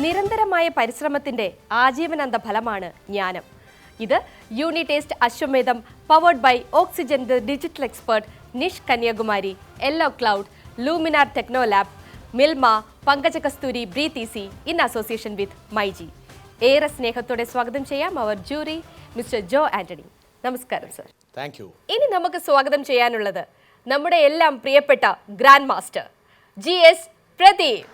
നിരന്തരമായ പരിശ്രമത്തിന്റെ ആജീവനാന്ത ഫലമാണ് ജ്ഞാനം. ഇത് unit test Ashwamedham powered by oxygen the digital expert Nish Kanyakumari yellow cloud luminar techno lab Milma Pankajakasthuri easy in association with MyG. ഏറെ സ്നേഹത്തോടെ സ്വാഗതം ചെയ്യാം അവർ ജൂറി മിസ്റ്റർ ജോ ആന്റണി. നമസ്കാരം സർ. Thank you. ഇനി നമുക്ക് സ്വാഗതം ചെയ്യാനുള്ളത് നമ്മുടെ എല്ലാം പ്രിയപ്പെട്ട grand master G S Pradeep.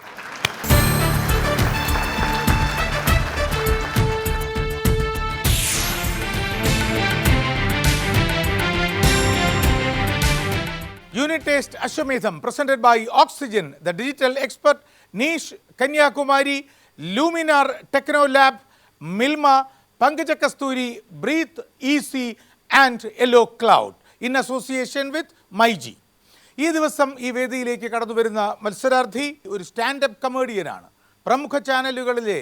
Unit taste Ashwamedham presented by oxygen the digital expert Nish Kanyakumari luminar techno lab Milma Pankajakasthuri breathe E C and yellow cloud in association with MyG. ഈ ദിവസം ഈ വേദിയിലേക്ക് കടന്നു വരുന്ന മത്സരാർത്ഥി ഒരു standup കമേഡിയനാണ്. പ്രമുഖ ചാനലുകളിലെ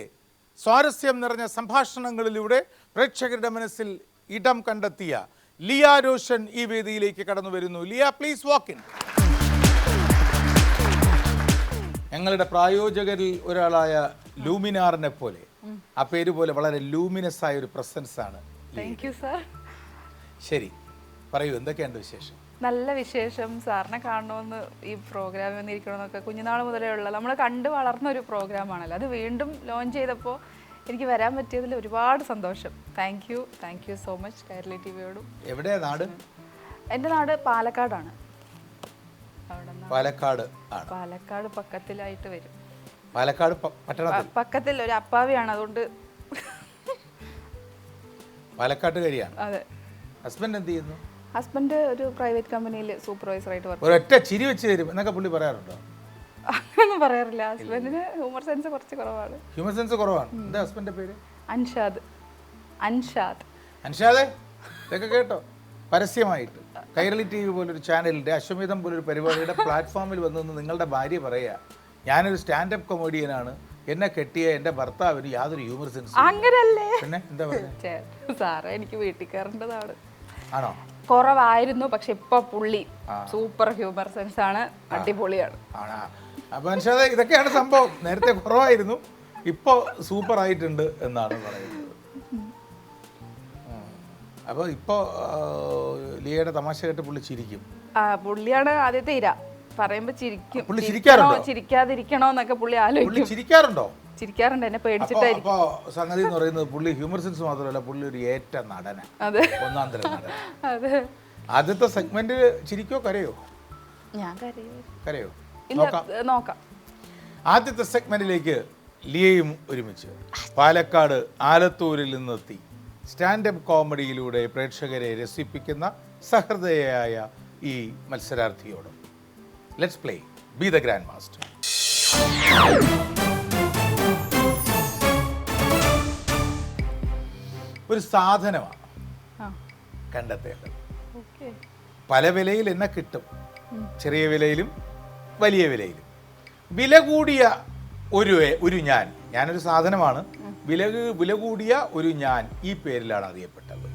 സ്വാരസ്യം നിറഞ്ഞ സംഭാഷണങ്ങളിലൂടെ പ്രേക്ഷകരുടെ മനസ്സിൽ ഇടം കണ്ടെത്തിയ ലിയ രോഷൻ ഈ വേദിയിലേക്ക് കടന്നു വരുന്നു ലിയ പ്ലീസ് വാക്ക് ഇൻ ഞങ്ങളുടെ പ്രായോജകരിൽ ഒരാളായ ലൂമിനാറിനെ പോലെ. ആ പേര് പോലെ വളരെ ലൂമിനസ് ആയ ഒരു പ്രസൻസ് ആണ് ശരി പറയൂ എന്തൊക്കെയാണ് വിശേഷം? നല്ല വിശേഷം. സാറിനെ കാണണമെന്ന് ഈ പ്രോഗ്രാമിൽ വന്നിരിക്കണമെന്നൊക്കെ കുഞ്ഞുനാൾ മുതലേ ഉള്ള നമ്മൾ കണ്ടു വളർന്ന ഒരു പ്രോഗ്രാമാണല്ലോ അത് വീണ്ടും ലോഞ്ച് ചെയ്തപ്പോൾ എനിക്ക് വരാൻ പറ്റിയതിൽ ഒരുപാട് സന്തോഷം. Thank you thank you so much Kerala T വിയോടും എവിടെയാ നാട്? എന്റെ നാട് പാലക്കാടാണ്. പാലക്കാട് പാലക്കാട് പക്കത്തിലായിട്ട് വരും. പാലക്കാട് പക്കത്തിൽ ഒരു അപ്പാവിയാണ്. അതുകൊണ്ട് പാലക്കാട്ട് കരിയാണ് അതെ. ഹസ്ബൻഡ് എന്ത് ചെയ്യുന്നു? ഹസ്ബൻഡ് ഒരു പ്രൈവറ്റ് കമ്പനിയിൽ സൂപ്പർവൈസറായിട്ട് വർക്ക് ഒരൊറ്റ ചിരി വെച്ച് തരും എന്നൊക്കെ പുള്ളി പറയാറുണ്ടോ? അങ്ങനൊന്നും പറയാറില്ല. ഹസ്ബൻഡിന് ഹ്യൂമർ സെൻസ് കുറച്ച് കുറവാണ്. ഹ്യൂമർ സെൻസ് കുറവാണ്. എന്താ ഹസ്ബൻഡിന്റെ പേര്? അൻഷാദ്. അൻഷാദ്. അൻഷാദ്? ഇതൊക്കെ കേട്ടോ. പരസ്യമായിട്ട്. കൈരളി ടി വി പോലൊരു ചാനലിന്റെ അശ്വമേധം പോലൊരു പരിപാടിയുടെ പ്ലാറ്റ്ഫോമിൽ വന്നു നിങ്ങളുടെ ഭാര്യ പറയുക ഞാനൊരു സ്റ്റാൻഡപ്പ് കൊമേഡിയനാണ് എന്നെ കെട്ടിയ എന്റെ ഭർത്താവിന് യാതൊരു ഹ്യൂമർ സെൻസ് അങ്ങനല്ലേ? പിന്നെ എന്താ പറയുക സാറേ എനിക്ക് വീട്ടിൽ കയറേണ്ടതാണ് ആണോ? കുറവായിരുന്നു പക്ഷെ ഇപ്പൊ പുള്ളി സൂപ്പർ ഹ്യൂമർ സെൻസ് ആണ് അടിപൊളിയാണ്. ആണാ അപ്പൊ അൻഷാദെ ഇതൊക്കെയാണ് സംഭവം. നേരത്തെ കുറവായിരുന്നു ഇപ്പൊ സൂപ്പർ ആയിട്ടുണ്ട് എന്നാണ് പറയുന്നത്. അപ്പോൾ ഇപ്പോൾ ലിയയുടെ തമാശ കേട്ട് പുള്ളി ചിരിക്കും. പുള്ളിയാണ് ആദ്യത്തെ ഇര. പറയുമ്പോ ചിരിക്കും? ചിരിക്കാതിരിക്കണോ എന്നൊക്കെ പുള്ളി ആലോചിക്കും. ചിരിക്കാറുണ്ടോ? ചിരിക്കാറുണ്ട് എന്നെ പേടിച്ചിട്ടായിരിക്കും. അപ്പോൾ സംഗതി എന്ന് പറയുന്നത് പുള്ളി ഹ്യൂമർ സെൻസ് മാത്രമല്ല പുള്ളി ഒരു ഏറ്റ നടന. അതെ. ഒന്നാം തരം നടൻ. അതെ. ആദ്യത്തെ സെഗ്മെന്റ് ചിരിക്കോ കരയോ? ഞാൻ കരയോ. കരയോ? ഇല്ല നോക്കാം. ആദ്യത്തെ സെഗ്മെന്റിലേക്ക് ലിയയും ഒരുമിച്ച്. പാലക്കാട് ആലത്തൂരിൽ നിന്നെത്തി. സ്റ്റാൻഡപ്പ് കോമഡിയിലൂടെ പ്രേക്ഷകരെ രസിപ്പിക്കുന്ന സഹൃദയയായ ഈ മത്സരാർത്ഥിയോട്. Let's play be the grand master ഒരു സാധനമാണ്. കണ്ടെത്തേണ്ടത്. പല വിലയിൽ എന്നെ കിട്ടും. ചെറിയ വിലയിലും വലിയ വിലയിലും. വില കൂടിയ ഒരു ഒരു ഞാൻ. ഞാനൊരു സാധനമാണ്. വില വില കൂടിയ ഒരു ഞാൻ ഈ പേരിലാണ് അറിയപ്പെട്ടത്.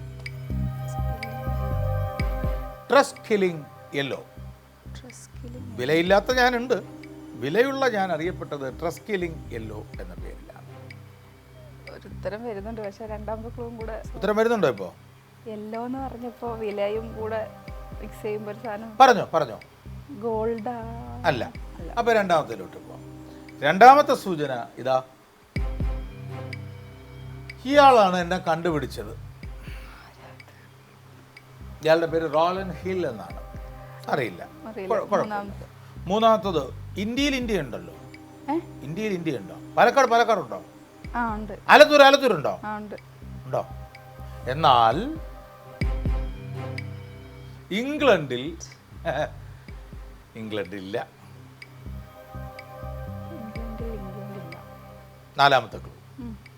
ട്രസ്റ്റ് കില്ലിംഗ് യെല്ലോ വിലയില്ലാത്ത ഞാനുണ്ട്. വിലയുള്ള ഞാൻ അറിയപ്പെട്ടത് ട്രസ്റ്റ് കില്ലിംഗ് യെല്ലോ എന്ന പേരിലാണ്. ഒരു ഉത്തരം വരുന്നുണ്ട്. പക്ഷെ രണ്ടാമത്തെ ക്ലൂവും കൂടെ ഉത്തരം വരുന്നുണ്ടോ ഇപ്പോ? യെല്ലോ എന്ന് പറഞ്ഞപ്പോ വിലയും കൂടെ മിക്സ് ചെയ്യുമ്പോൾ ഒരു സാധനം പറഞ്ഞോ പറഞ്ഞോ. ഗോൾഡ്. അല്ല. അപ്പൊ രണ്ടാമത്തിലോട്ട് പോവാം രണ്ടാമത്തെ സൂചന ഇതാ. ഇയാളാണ് എന്നെ കണ്ടുപിടിച്ചത്. ഇയാളുടെ പേര് റോളൻ ഹിൽ എന്നാണ്. അറിയില്ല. മൂന്നാമത്തത് ഇന്ത്യയിൽ ഇന്ത്യ ഉണ്ടല്ലോ ഇന്ത്യയിൽ ഇന്ത്യ ഉണ്ടോ പാലക്കാട് പാലക്കാട് ഉണ്ട് ആലത്തൂർ ആലത്തൂർ ഉണ്ടോ? ഉണ്ട്. എന്നാൽ ഇംഗ്ലണ്ടിൽ ഇംഗ്ലണ്ടില്ല. നാലാമത്തെ ക്ലൂ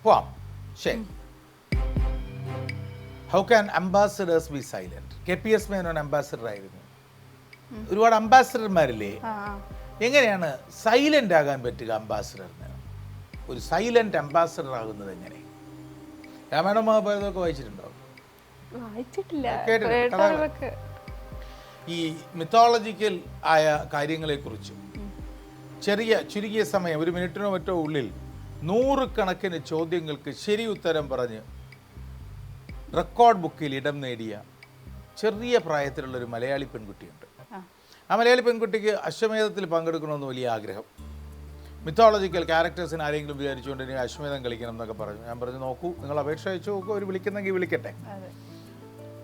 പോവാം. ശരി. How can ambassadors be silent K P S Menon ambassador ആയിരുന്നു. ഒരുപാട് അംബാസഡർമാരില്ലേ. എങ്ങനെയാണ് സൈലന്റ് ആകാൻ പറ്റുക അംബാസഡറിന് ഒരു സൈലന്റ് അംബാസഡർ ആകുന്നത് എങ്ങനെ? രാമായണ മഹാഭാരതമൊക്കെ വായിച്ചിട്ടുണ്ടോ? വായിച്ചിട്ടില്ല. ഈ മിത്തോളജിക്കൽ ആയ കാര്യങ്ങളെക്കുറിച്ചും ചെറിയ ചുരുങ്ങിയ സമയം ഒരു മിനിറ്റിനോ മറ്റോ ഉള്ളിൽ നൂറുകണക്കിന് ചോദ്യങ്ങൾക്ക് ശരി ഉത്തരം പറഞ്ഞ് റെക്കോർഡ് ബുക്കിൽ ഇടം നേടിയ ചെറിയ പ്രായത്തിലുള്ള ഒരു മലയാളി പെൺകുട്ടിയുണ്ട്. ആ മലയാളി പെൺകുട്ടിക്ക് അശ്വമേധത്തിൽ പങ്കെടുക്കണമെന്ന് വലിയ ആഗ്രഹം. മിത്തോളജിക്കൽ ക്യാരക്ടേഴ്സിന് ആരെങ്കിലും വിചാരിച്ചുകൊണ്ട് ഇനി അശ്വമേധം കളിക്കണം എന്നൊക്കെ പറഞ്ഞു. ഞാൻ പറഞ്ഞു നോക്കൂ നിങ്ങൾ അപേക്ഷ അയച്ചു നോക്കൂ അവർ വിളിക്കുന്നെങ്കിൽ വിളിക്കട്ടെ.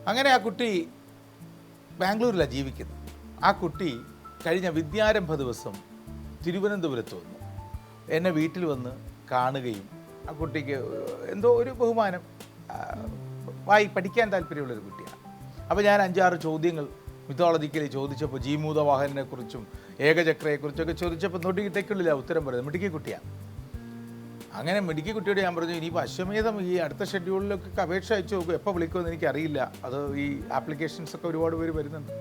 അങ്ങനെ ആ കുട്ടി ബാംഗ്ലൂരിലാണ് ജീവിക്കുന്നത്. ആ കുട്ടി കഴിഞ്ഞ വിദ്യാരംഭ ദിവസം തിരുവനന്തപുരത്ത് വന്നു. എന്നെ വീട്ടിൽ വന്ന് കാണുകയും ആ കുട്ടിക്ക് എന്തോ ഒരു ബഹുമാനം വായി പഠിക്കാൻ താല്പര്യമുള്ളൊരു കുട്ടിയാണ്. അപ്പോൾ ഞാൻ അഞ്ചാറ് ചോദ്യങ്ങൾ മിത്തോളജിക്കലി ചോദിച്ചപ്പോൾ ജീമൂതവാഹനെ കുറിച്ചും ഏകചക്രയെക്കുറിച്ചൊക്കെ ചോദിച്ചപ്പോൾ നൊടിയിട്ടേക്കുള്ളില്ല ഉത്തരം പറയുന്നത്. മിടുക്കി കുട്ടിയാണ് അങ്ങനെ മിടുക്കി കുട്ടിയോട് ഞാൻ പറഞ്ഞു ഇനിയിപ്പോൾ അശ്വമേധം ഈ അടുത്ത ഷെഡ്യൂളിലൊക്കെ അപേക്ഷ അയച്ചു നോക്കും. എപ്പോൾ വിളിക്കുമെന്ന് എനിക്കറിയില്ല. അത് ഈ ആപ്ലിക്കേഷൻസ് ഒക്കെ ഒരുപാട് പേര് വരുന്നുണ്ട്.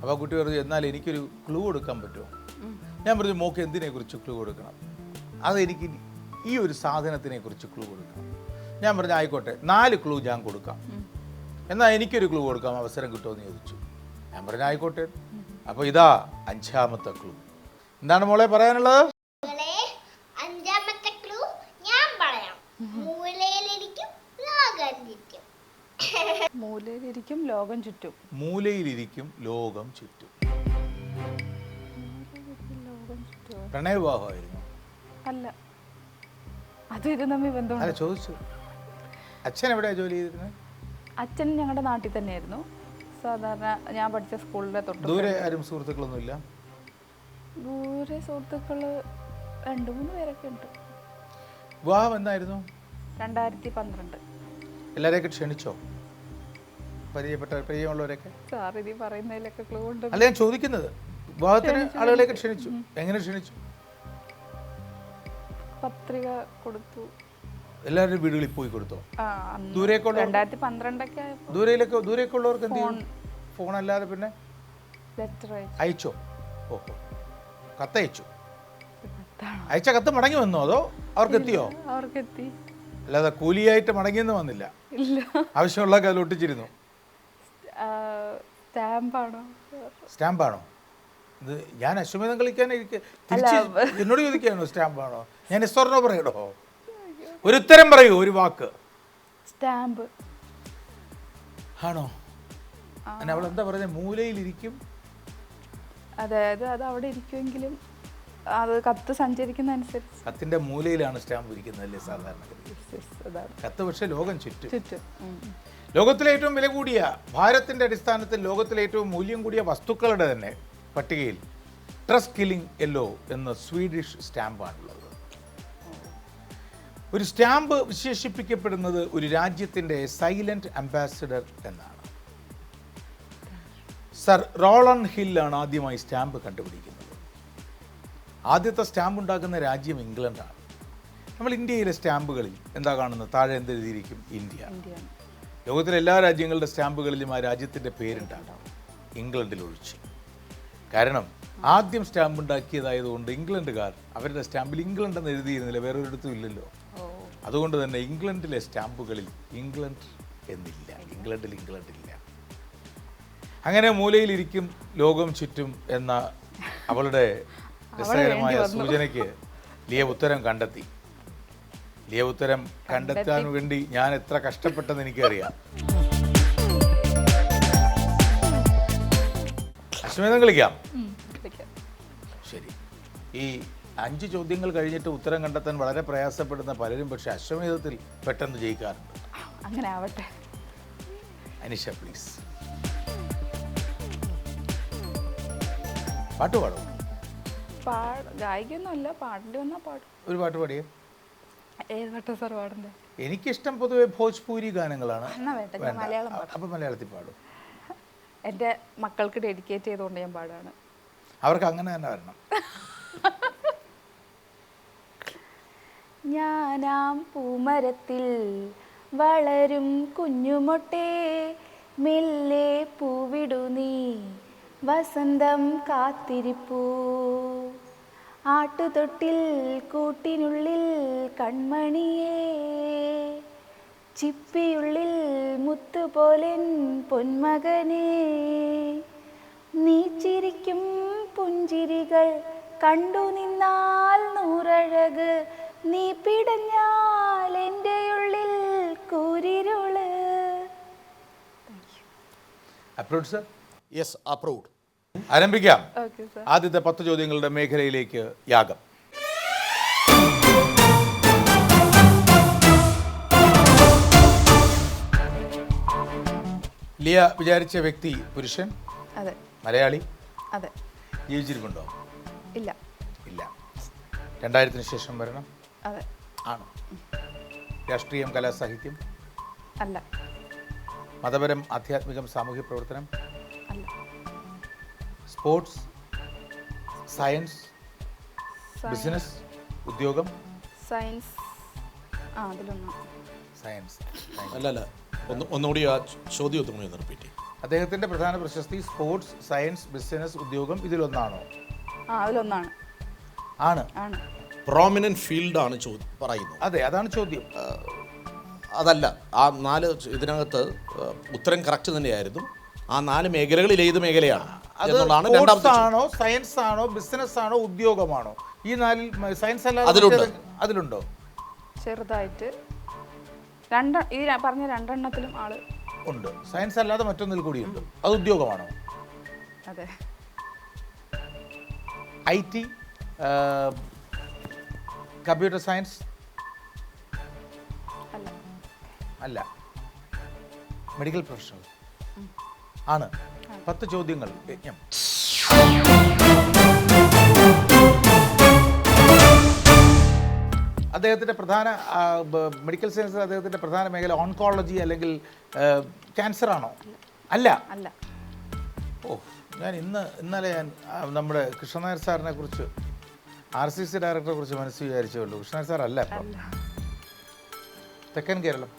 അപ്പോൾ കുട്ടി പറഞ്ഞു എന്നാൽ എനിക്കൊരു ക്ലൂ കൊടുക്കാൻ പറ്റുമോ? ഞാൻ പറഞ്ഞു മോക്ക് എന്തിനെക്കുറിച്ച് ക്ലൂ കൊടുക്കണം? അതെനിക്ക് ഈ ഒരു സാധനത്തിനെ കുറിച്ച് ക്ലൂ കൊടുക്കണം. ഞാൻ പറഞ്ഞു ആയിക്കോട്ടെ നാല് ക്ലൂ ഞാൻ കൊടുക്കാം. എന്നാൽ എനിക്കൊരു ക്ലൂ കൊടുക്കാം അവസരം കിട്ടുമെന്ന് ചോദിച്ചു. ഞാൻ പറഞ്ഞു ആയിക്കോട്ടെ. അപ്പോൾ ഇതാ അഞ്ചാമത്തെ ക്ലൂ എന്താണ് മോളെ പറയാനുള്ളത്? അഞ്ചാമത്തെ ക്ലൂ ഞാൻ പറയാം. മൂലയിലിരിക്കും മൂലയിലിരിക്കും ലോകം ചുറ്റും. മൂലയിലിരിക്കും ലോകം ചുറ്റും. ലോകം ചുറ്റും. പ്രണയവിവാഹമായിരുന്നു. അല്ല. അത് ഇത് തമ്മിൽ അല്ല ചോദിച്ചു. അച്ഛൻ എവിടെയാ ജോലി ചെയ്തിരുന്നത്? അച്ഛൻ ഞങ്ങളുടെ നാട്ടിൽ തന്നെയായിരുന്നു. സാധാരണ ഞാൻ പഠിച്ച സ്കൂളിലെ തൊട്ട് ദൂരെ ആരും സുഹൃത്തുക്കളൊന്നും ഇല്ല? ദൂരെ സുഹൃത്തുക്കൾ രണ്ട് മൂന്ന് പേരൊക്കെ ഉണ്ട്. വിവാഹം എന്തായിരുന്നു? രണ്ടായിരത്തി പന്ത്രണ്ട്. എല്ലാരെയൊക്കെ ക്ഷണിച്ചോ? പരിചയപ്പെട്ട പരിചയമുള്ളവരൊക്കെ സാർ ഇത് പറയുന്നതിലൊക്കെ ക്ലൂ ഉണ്ട്. അല്ല ഞാൻ ചോദിക്കുന്നത് വിവാഹത്തിന് ആളുകളെയൊക്കെ ക്ഷണിച്ചു. എങ്ങനെ ക്ഷണിച്ചു? പത്രിക കൊടുത്തു. എല്ലാവരുടെയും വീടുകളിൽ പോയി കൊടുത്തോ? ദൂരേക്കുള്ള രണ്ടായിരത്തി പന്ത്രണ്ടൊക്കെ ദൂരയിലൊക്കെ ദൂരേക്കുള്ളവർക്ക് എന്ത് ചെയ്യും? ഫോൺ. അല്ലാതെ പിന്നെ അയച്ചോ. ഓഹോ കത്തയച്ചു? അയച്ച കത്ത് മടങ്ങി വന്നോ അതോ അവർക്ക് എത്തിയോ? അവർക്ക് എത്തി അല്ലാതെ കൂലിയായിട്ട് മടങ്ങിയെന്ന് വന്നില്ല. ഇല്ല. ആവശ്യമുള്ളതൊക്കെ അതിൽ ഒട്ടിച്ചിരുന്നു സ്റ്റാമ്പാണോ? സ്റ്റാമ്പാണോ? ഇത് ഞാൻ അശ്വമേധം കളിക്കാൻ എനിക്ക് എന്നോട് ചോദിക്കുകയാണോ സ്റ്റാമ്പാണോ? ഞാൻ എസ്വർണോ പറയണോ? ഒരു ഉത്തരം പറയൂ ഒരു വാക്ക്. സ്റ്റാമ്പ്. ആണോ? അവൾ എന്താ പറയുന്നത് മൂലയിലിരിക്കും. അതായത് അത് അവിടെ ഇരിക്കുമെങ്കിലും അത് കത്ത് സഞ്ചരിക്കുന്ന അനുസരിച്ച് കത്തിന്റെ മൂലയിലാണ് സ്റ്റാമ്പ് ഇരിക്കുന്നത് അല്ലേ സാധാരണ കത്ത് പക്ഷെ ലോകം ചുറ്റും. ചുറ്റും ലോകത്തിലെ ഏറ്റവും വില കൂടിയ ഭാരത്തിന്റെ അടിസ്ഥാനത്തിൽ ലോകത്തിലെ ഏറ്റവും മൂല്യം കൂടിയ വസ്തുക്കളുടെ തന്നെ പട്ടികയിൽ ട്രസ് കില്ലിംഗ് യെല്ലോ എന്ന സ്വീഡിഷ് സ്റ്റാമ്പാണുള്ളത് ഒരു സ്റ്റാമ്പ് വിശേഷിപ്പിക്കപ്പെടുന്നത് ഒരു രാജ്യത്തിന്റെ സൈലന്റ് അംബാസിഡർ എന്നാണ്. സർ റോളൺ ഹില്ലാണ് ആദ്യമായി സ്റ്റാമ്പ് കണ്ടുപിടിക്കുന്നത്. ആദ്യത്തെ സ്റ്റാമ്പ് ഉണ്ടാക്കുന്ന രാജ്യം ഇംഗ്ലണ്ടാണ്. നമ്മൾ ഇന്ത്യയിലെ സ്റ്റാമ്പുകളിൽ എന്താ കാണുന്നത്? താഴെ എന്തെഴുതിയിരിക്കും ഇന്ത്യ. ലോകത്തിലെ എല്ലാ രാജ്യങ്ങളുടെ സ്റ്റാമ്പുകളിലും ആ രാജ്യത്തിന്റെ പേരുണ്ടാകാം. ഇംഗ്ലണ്ടിൽ ഒഴിച്ച്. കാരണം ആദ്യം സ്റ്റാമ്പ് ഉണ്ടാക്കിയതായതുകൊണ്ട് ഇംഗ്ലണ്ടുകാർ അവരുടെ സ്റ്റാമ്പിൽ ഇംഗ്ലണ്ട് എന്ന് എഴുതിയിരുന്നില്ല വേറൊരിടത്തും ഇല്ലല്ലോ. അതുകൊണ്ട് തന്നെ ഇംഗ്ലണ്ടിലെ സ്റ്റാമ്പുകളിൽ ഇംഗ്ലണ്ട് എന്നില്ല. ഇംഗ്ലണ്ടിൽ ഇംഗ്ലണ്ടില്ല. അങ്ങനെ മൂലയിലിരിക്കും ലോകം ചുറ്റും എന്ന അവളുടെ രസകരമായ സൂചനയ്ക്ക് ലിയ ഉത്തരം കണ്ടെത്തി. ലിയ ഉത്തരം കണ്ടെത്താൻ വേണ്ടി ഞാൻ എത്ര കഷ്ടപ്പെട്ടെന്ന് എനിക്കറിയാം. അശ്വേതം കളിക്കാം കളിക്കാം. ശരി. ഈ അഞ്ച് ചോദ്യങ്ങൾ കഴിഞ്ഞിട്ട് ഉത്തരം കണ്ടെത്താൻ വളരെ പ്രയാസപ്പെടുന്ന പലരും പക്ഷേ അശ്വമേധത്തിൽ പെട്ടെന്ന് ജയിക്കാറുണ്ട്. അങ്ങനെ ആവട്ടെ. അനിഷ പ്ലീസ് പാട്ട് പാടും ഗായികയൊന്നുമല്ല പാടേണ്ടി വന്നാൽ പാടും. ഒരു പാട്ട് പാടിയേ? ഏത് പാട്ടാ സാർ പാടണ്ടേ എനിക്കിഷ്ടം പൊതുവെ ഭോജ്പൂരി ഗാനങ്ങളാണ്. മലയാളം പാടാം. അപ്പം മലയാളത്തിൽ പാടും. എന്റെ മക്കൾക്ക് ഡെഡിക്കേറ്റ് ചെയ്തുകൊണ്ട് ഞാൻ പാടുകയാണ് അവർക്ക് അങ്ങനെ തന്നെ വരണം. ഞാനാം പൂമരത്തിൽ വളരും കുഞ്ഞുമൊട്ടേ മെല്ലെ പൂവിടു നീ വസന്തം കാത്തിരിപ്പൂ. ആട്ടുതൊട്ടിൽ കൂട്ടിനുള്ളിൽ കൺമണിയേ ചിപ്പിയുള്ളിൽ മുത്തുപോലെൻ പൊന്മകനേ. നീ ചിരിക്കും പുഞ്ചിരികൾ കണ്ടു നിന്നാൽ നൂറഴക് നീ പിടഞ്ഞാൽ എന്റെ ഉള്ളിൽ കൂരിരുൾ. അപ്രൂവ് സർ യെസ് അപ്രൂവ്ഡ് ആരംഭിക്കാം. ഓക്കെ സാർ ആദ്യത്തെ പത്ത് ചോദ്യങ്ങളുടെ മേഖലയിലേക്ക് യാഗം. ലിയ വിചാരിച്ച വ്യക്തി പുരുഷൻ? അതെ. മലയാളി? അതെ. ജീവിച്ചിരിപ്പുണ്ടോ? ഇല്ല. ഇല്ല. രണ്ടായിരത്തിന് ശേഷം വരണം. അതെ. ആണോ. രാഷ്ട്രീയം കലാ സാഹിത്യം അല്ല. മതപരം ആധ്യാത്മികം സാമൂഹ്യ പ്രവർത്തനം? അല്ല. സ്പോർട്സ്? സയൻസ്? സയ- ബിസിനസ്? ഉദ്യോഗം? സയൻസ്. ആ അതിലൊന്നും. സയൻസ്. അല്ല അല്ല. ഒന്ന് ഒന്നുകൂടി ആ ചോദ്യം ഒന്നും കൂടി ഒന്ന് റിപ്പീറ്റ് ചെയ്യും. അദ്ദേഹത്തിന്റെ പ്രധാന പ്രശസ്തി സ്പോർട്സ് സയൻസ് ബിസിനസ് ഉദ്യോഗം ഇതിലൊന്നാണോ? ആ അതിലൊന്നാണ്. ആണ്. ആണ്. പ്രോമിനന്റ് ഫീൽഡാണ് ചോദ്യം പറയുന്നത്. അതെ അതാണ് ചോദ്യം. അതല്ല ആ നാല് ഇതിനകത്ത് ഉത്തരം കറക്റ്റ് തന്നെയായിരുന്നു. ആ നാല് മേഖലകളിൽ ഏത് മേഖലയാണ് എന്നുള്ളതാണ് രണ്ടാമത്തെ ആണോ സയൻസ് ആണോ ബിസിനസ് ആണോ ഉദ്യോഗമാണോ? ഈ നാലിൽ സയൻസ് അല്ലാതെ അതിലുണ്ട്. അതിലുണ്ടോ? ചെറുതായിട്ട്. രണ്ട് ഈ പറഞ്ഞ രണ്ടെണ്ണത്തിലും ആൾ ഉണ്ട്. സയൻസ് അല്ലാതെ മറ്റൊന്നിൽ കൂടിയുണ്ട്. അത് ഉദ്യോഗമാണോ? അതെ. I T computer science? അല്ല. Medical professional. ആണ്. പത്ത് ചോദ്യങ്ങൾ. യജ്ഞം. അദ്ദേഹത്തിന്റെ പ്രധാന മെഡിക്കൽ സയൻസ് അദ്ദേഹത്തിന്റെ പ്രധാന മേഖല ഓൺകോളജി അല്ലെങ്കിൽ ക്യാൻസർ ആണോ അല്ല. അല്ല. ഓ ഞാൻ ഇന്ന് ഇന്നലെ ഞാൻ നമ്മുടെ കൃഷ്ണനായർ സാറിനെ കുറിച്ച് ആർ സി സി ഡയറക്ടറെ കുറിച്ച് മനസ്സ് വിചാരിച്ചേ ഉള്ളൂ. കൃഷ്ണൻ സാർ അല്ല ഇപ്പം. തെക്കൻ കേരളം.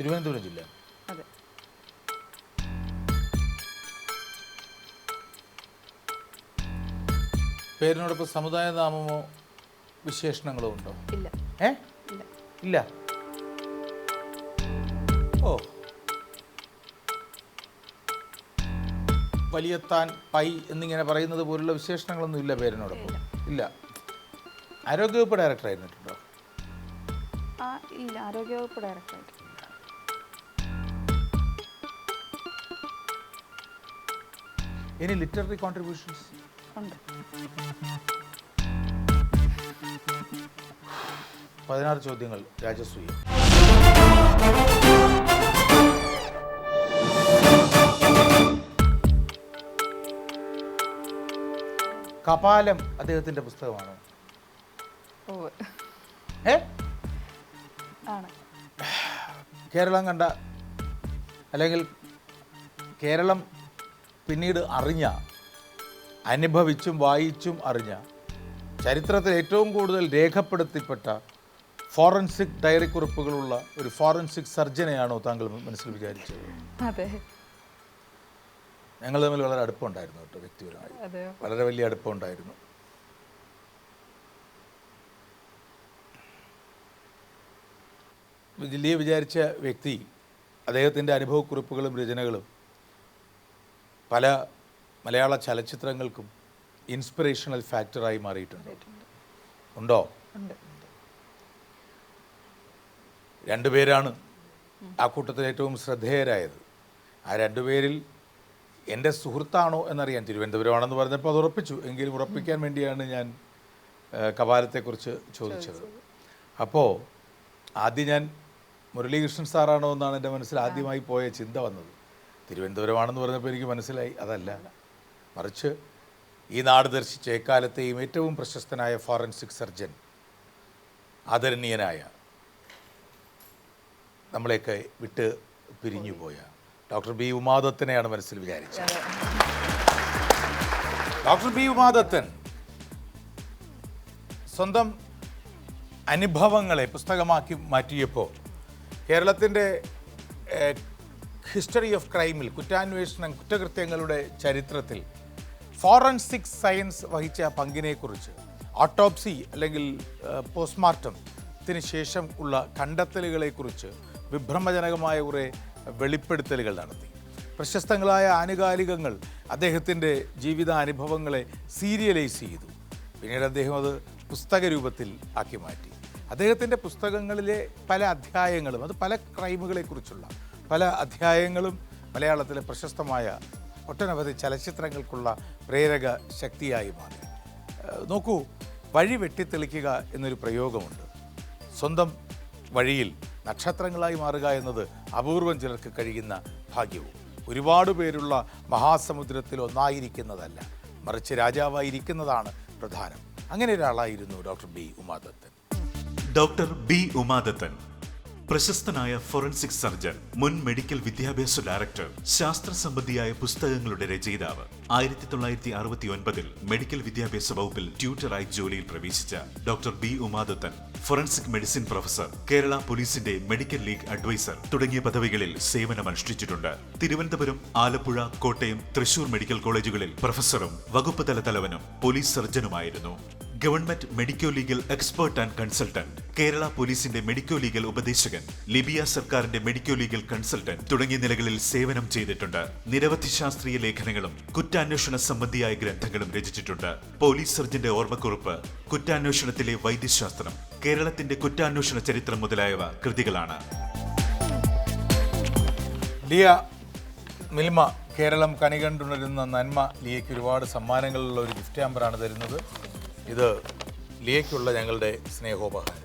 തിരുവനന്തപുരം ജില്ല. അതെ. പേരിനോടൊപ്പം സമുദായ നാമമോ വിശേഷണങ്ങളോ ഉണ്ടോ? ഇല്ല. ഏ? ഇല്ല. വലിയത്താൻ പൈ എന്നിങ്ങനെ പറയുന്നത് പോലുള്ള വിശേഷണങ്ങളൊന്നും ഇല്ല പേരിനോടൊപ്പം ഇല്ല. ആരോഗ്യവകുപ്പ് ഡയറക്ടർ ആയിരുന്നിട്ടുണ്ടോ? ഇല്ല. ആരോഗ്യവകുപ്പ് ഡയറക്ടർ ഇനി ലിറ്റററി കോൺട്രിബ്യൂഷൻസ് ഉണ്ട്. പതിനാറ് ചോദ്യങ്ങൾ രാജസൂയ കപാലം അദ്ദേഹത്തിന്റെ പുസ്തകമാണ്. ഏ കേരളം കണ്ട അല്ലെങ്കിൽ കേരളം പിന്നീട് അറിഞ്ഞ അനുഭവിച്ചും വായിച്ചും അറിഞ്ഞ ചരിത്രത്തിൽ ഏറ്റവും കൂടുതൽ രേഖപ്പെടുത്തിപ്പെട്ട ഫോറൻസിക് ഡയറി കുറിപ്പുകളുള്ള ഒരു ഫോറൻസിക് സർജനെയാണോ താങ്കൾ മനസ്സിൽ വിചാരിച്ചത്? അതെ. ഞങ്ങൾ തമ്മിൽ വളരെ അടുപ്പമുണ്ടായിരുന്നു കേട്ടോ വ്യക്തിപരമായി. വളരെ വലിയ അടുപ്പമുണ്ടായിരുന്നു. ജില്ലയെ വിചാരിച്ച വ്യക്തി അദ്ദേഹത്തിന്റെ അനുഭവക്കുറിപ്പുകളും രചനകളും പല മലയാള ചലച്ചിത്രങ്ങൾക്കും ഇൻസ്പിറേഷണൽ ഫാക്ടറായി മാറിയിട്ടുണ്ട്. ഉണ്ട്. രണ്ടുപേരാണ് ആ കൂട്ടത്തിൽ ഏറ്റവും ശ്രദ്ധേയരായത്. ആ രണ്ടുപേരിൽ എന്റെ സുഹൃത്താണോ എന്നറിയാൻ തിരുവനന്തപുരമാണെന്ന് പറഞ്ഞപ്പോൾ അത് ഉറപ്പിച്ചു. എങ്കിലും ഉറപ്പിക്കാൻ വേണ്ടിയാണ് ഞാൻ കപാലത്തെക്കുറിച്ച് ചോദിച്ചത്. അപ്പോൾ ആദ്യം ഞാൻ മുരളീകൃഷ്ണൻ സാറാണോ എന്നാണ് എന്റെ മനസ്സിൽ ആദ്യമായി പോയ ചിന്ത വന്നത്. തിരുവനന്തപുരമാണെന്ന് പറഞ്ഞപ്പോൾ എനിക്ക് മനസ്സിലായി അതല്ല. മറിച്ച് ഈ നാട് ദർശിച്ച എക്കാലത്തെയും ഏറ്റവും പ്രശസ്തനായ ഫോറൻസിക് സർജൻ ആദരണീയനായ നമ്മളെയൊക്കെ വിട്ട് പിരിഞ്ഞു പോയ ഡോക്ടർ ബി ഉമാദത്തിനെയാണ് മനസ്സിൽ വിചാരിച്ചത്. ഡോക്ടർ ബി ഉമാദത്തൻ സ്വന്തം അനുഭവങ്ങളെ പുസ്തകമാക്കി മാറ്റിയപ്പോൾ കേരളത്തിന്റെ ഹിസ്റ്ററി ഓഫ് ക്രൈമിൽ കുറ്റാന്വേഷണം കുറ്റകൃത്യങ്ങളുടെ ചരിത്രത്തിൽ ഫോറൻസിക് സയൻസ് വഹിച്ച പങ്കിനെക്കുറിച്ച് ഓട്ടോപ്സി അല്ലെങ്കിൽ പോസ്റ്റ്മോർട്ടം ത്തിന് ശേഷം ഉള്ള കണ്ടെത്തലുകളെക്കുറിച്ച് വിഭ്രമജനകമായ കുറേ വെളിപ്പെടുത്തലുകൾ നടത്തി. പ്രശസ്തങ്ങളായ ആനുകാലികങ്ങൾ അദ്ദേഹത്തിന്റെ ജീവിതാനുഭവങ്ങളെ സീരിയലൈസ് ചെയ്തു. പിന്നീട് അദ്ദേഹം അത് പുസ്തക രൂപത്തിൽ ആക്കി മാറ്റി. അദ്ദേഹത്തിന്റെ പുസ്തകങ്ങളിലെ പല അധ്യായങ്ങളും അത് പല ക്രൈമുകളെക്കുറിച്ചുള്ള പല അധ്യായങ്ങളും മലയാളത്തിലെ പ്രശസ്തമായ ഒട്ടനവധി ചലച്ചിത്രങ്ങൾക്കുള്ള പ്രേരക ശക്തിയായി മാറി. നോക്കൂ വഴി വെട്ടിത്തെളിക്കുക എന്നൊരു പ്രയോഗമുണ്ട്. സ്വന്തം വഴിയിൽ നക്ഷത്രങ്ങളായി മാറുക എന്നത് അപൂർവം ചിലർക്ക് കഴിയുന്ന ഭാഗ്യവും. ഒരുപാട് പേരുള്ള മഹാസമുദ്രത്തിൽ ഒന്നായിരിക്കുന്നതല്ല മറിച്ച് രാജാവായിരിക്കുന്നതാണ് പ്രധാനം. അങ്ങനെ ഒരാളായിരുന്നു doctor B Umadathan. Doctor B Umadathan. പ്രശസ്തനായ ഫോറൻസിക് സർജൻ മുൻ മെഡിക്കൽ വിദ്യാഭ്യാസ ഡയറക്ടർ ശാസ്ത്ര സംബന്ധിയായ പുസ്തകങ്ങളുടെ രചയിതാവ്. ആയിരത്തി തൊള്ളായിരത്തി അറുപത്തി ഒൻപതിൽ മെഡിക്കൽ വിദ്യാഭ്യാസ വകുപ്പിൽ ട്യൂട്ടറായി ജോലിയിൽ പ്രവേശിച്ച doctor B Umadathan forensic medicine professor Kerala പോലീസിന്റെ മെഡിക്കൽ ലീഗ് അഡ്വൈസർ തുടങ്ങിയ പദവികളിൽ സേവനമനുഷ്ഠിച്ചിട്ടുണ്ട്. തിരുവനന്തപുരം ആലപ്പുഴ കോട്ടയം തൃശൂർ മെഡിക്കൽ കോളേജുകളിൽ പ്രൊഫസറും വകുപ്പ് തല തലവനും police സർജനുമായിരുന്നു. Government medico legal expert and consultant Kerala പോലീസിന്റെ മെഡിക്കോ ലീഗൽ ഉപദേശകൻ ലിബിയ സർക്കാരിന്റെ മെഡിക്കോ ലീഗൽ കൺസൾട്ടന്റ് തുടങ്ങിയ നിലകളിൽ സേവനം ചെയ്തിട്ടുണ്ട്. നിരവധി ശാസ്ത്രീയ ലേഖനങ്ങളും കുറ്റാന്വേഷണ സംബന്ധിയായ ഗ്രന്ഥങ്ങളും രചിച്ചിട്ടുണ്ട്. പോലീസ് സർജന്റെ ഓർമ്മക്കുറിപ്പ് കുറ്റാന്വേഷണത്തിലെ വൈദ്യശാസ്ത്രം കേരളത്തിന്റെ കുറ്റാന്വേഷണ ചരിത്രം മുതലായവ കൃതികളാണ്. ലിയ മിൽമ കേരളം കണികണ്ടുണരുന്ന നന്മ ലിയയ്ക്ക് ഒരുപാട് സമ്മാനങ്ങളുള്ള ഒരു ഗിഫ്റ്റ് ആമ്പറാണ് തരുന്നത്. ഇത് ലിയയ്ക്കുള്ള ഞങ്ങളുടെ സ്നേഹോപഹാരം.